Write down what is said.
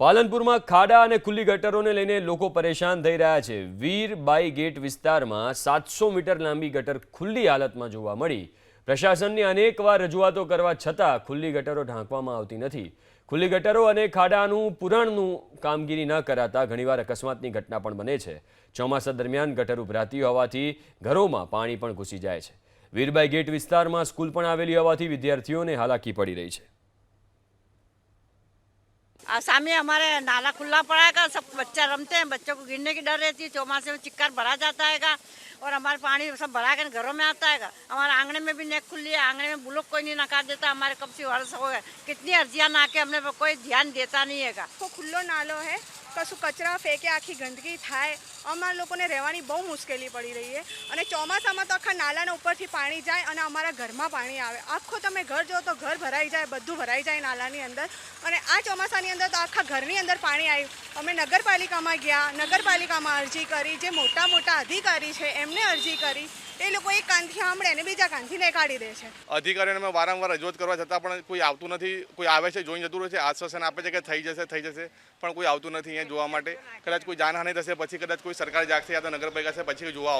પાલનપુરમાં ખાડા અને ખુલ્લી ગટરોને લઈને લોકો પરેશાન થઈ રહ્યા છે. વીર બાઈ ગેટ વિસ્તારમાં સાતસો મીટર લાંબી ગટર ખુલ્લી હાલતમાં જોવા મળી. પ્રશાસનની અનેકવાર રજૂઆતો કરવા છતાં ખુલ્લી ગટરો ઢાંકવામાં આવતી નથી. ખુલ્લી ગટરો અને ખાડાનું પુરાણનું કામગીરી ન કરાતા ઘણીવાર અકસ્માતની ઘટના પણ બને છે. ચોમાસા દરમિયાન ગટર ઉભરાતી હોવાથી ઘરોમાં પાણી પણ ઘૂસી જાય છે. વીરબાઈ ગેટ વિસ્તારમાં સ્કૂલ પણ આવેલી હોવાથી વિદ્યાર્થીઓને હાલાકી પડી રહી છે. और सामने हमारे नाला खुला पड़ेगा, सब बच्चा रमते हैं, बच्चों को गिरने की डर रहती है, चौमासे में चिक्कर भरा जाता है और हमारे पानी सब भरा कर घरों में आता है हमारे आंगने में भी नेक खुली है, आंगने में बुलोक कोई नहीं नकार देता, हमारे कब से वर्ष हो गए। कितनी अर्जियाँ ना के हमने कोई ध्यान देता नहीं है तो खुल्लो नालो है। કશું કચરા ફેંકે, આખી ગંદકી થાય. અમારા લોકોને રહેવાની બહુ મુશ્કેલી પડી રહી છે. અને ચોમાસામાં તો આખા નાલાના ઉપરથી પાણી જાય અને અમારા ઘરમાં પાણી આવે. આખો તમે ઘર જો તો ઘર ભરાઈ જાય, બધું ભરાઈ જાય નાલાની અંદર. અને આ ચોમાસાની અંદર તો આખા ઘરની અંદર પાણી આવ્યું અમે નગરપાલિકામાં ગયા, નગરપાલિકામાં અરજી કરી, જે મોટા મોટા અધિકારી છે, એમને અરજી કરી. એ લોકો એક કાનથી સાંભળે અને બીજા કાનથી કાઢી દે છે. અધિકારીઓને અમે વારંવાર રજૂઆત કરવા છતાં પણ કોઈ આવતું નથી, કોઈ આવે છે, જોઈને જતું રહે છે, આશ્વાસન આપે છે કે થઈ જશે થઈ જશે, પણ કોઈ આવતું નથી અહીંયા જોવા માટે. કદાચ કોઈ જાનહાનિ થશે, પછી કદાચ કોઈ સરકાર જાગશે યા તો નગરપાલિકા છે, પછી જોવા આવશે.